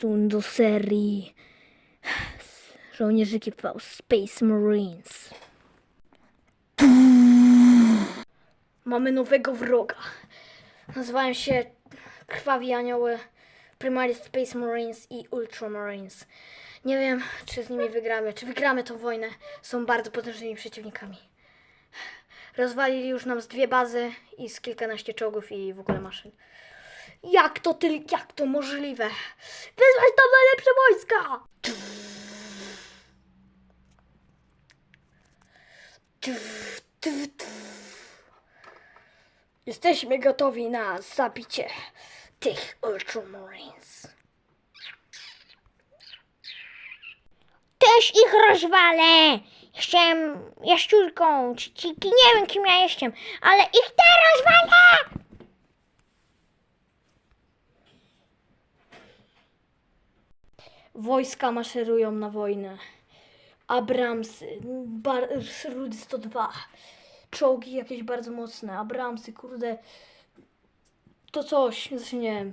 zwiastun do serii Żołnierzyki V Space Marines. Mamy nowego wroga. Nazywają się Krwawi Anioły, Primaris Space Marines i Ultramarines. Nie wiem, czy z nimi wygramy. Czy wygramy tą wojnę? Są bardzo potężnymi przeciwnikami. Rozwalili już nam z dwie bazy i z kilkanaście czołgów i w ogóle maszyn. Jak to ty, jak to możliwe? Wezwać tam najlepsze wojska! Jesteśmy gotowi na zabicie tych Ultramarines. Też ich rozwalę! Jestem jaszczurką, czy, czy, nie wiem kim ja jestem, ale ich też rozwalę! Wojska maszerują na wojnę. Abramsy, bar, Rudy 102, czołgi jakieś bardzo mocne, Abramsy, kurde, to coś, nie wiem.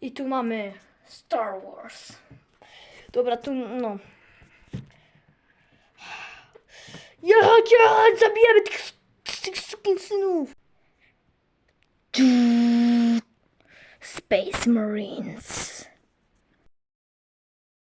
I tu mamy Star Wars. Dobra, tu, no. Jechać, jechać, zabijemy tych, tych synów. Space Marines.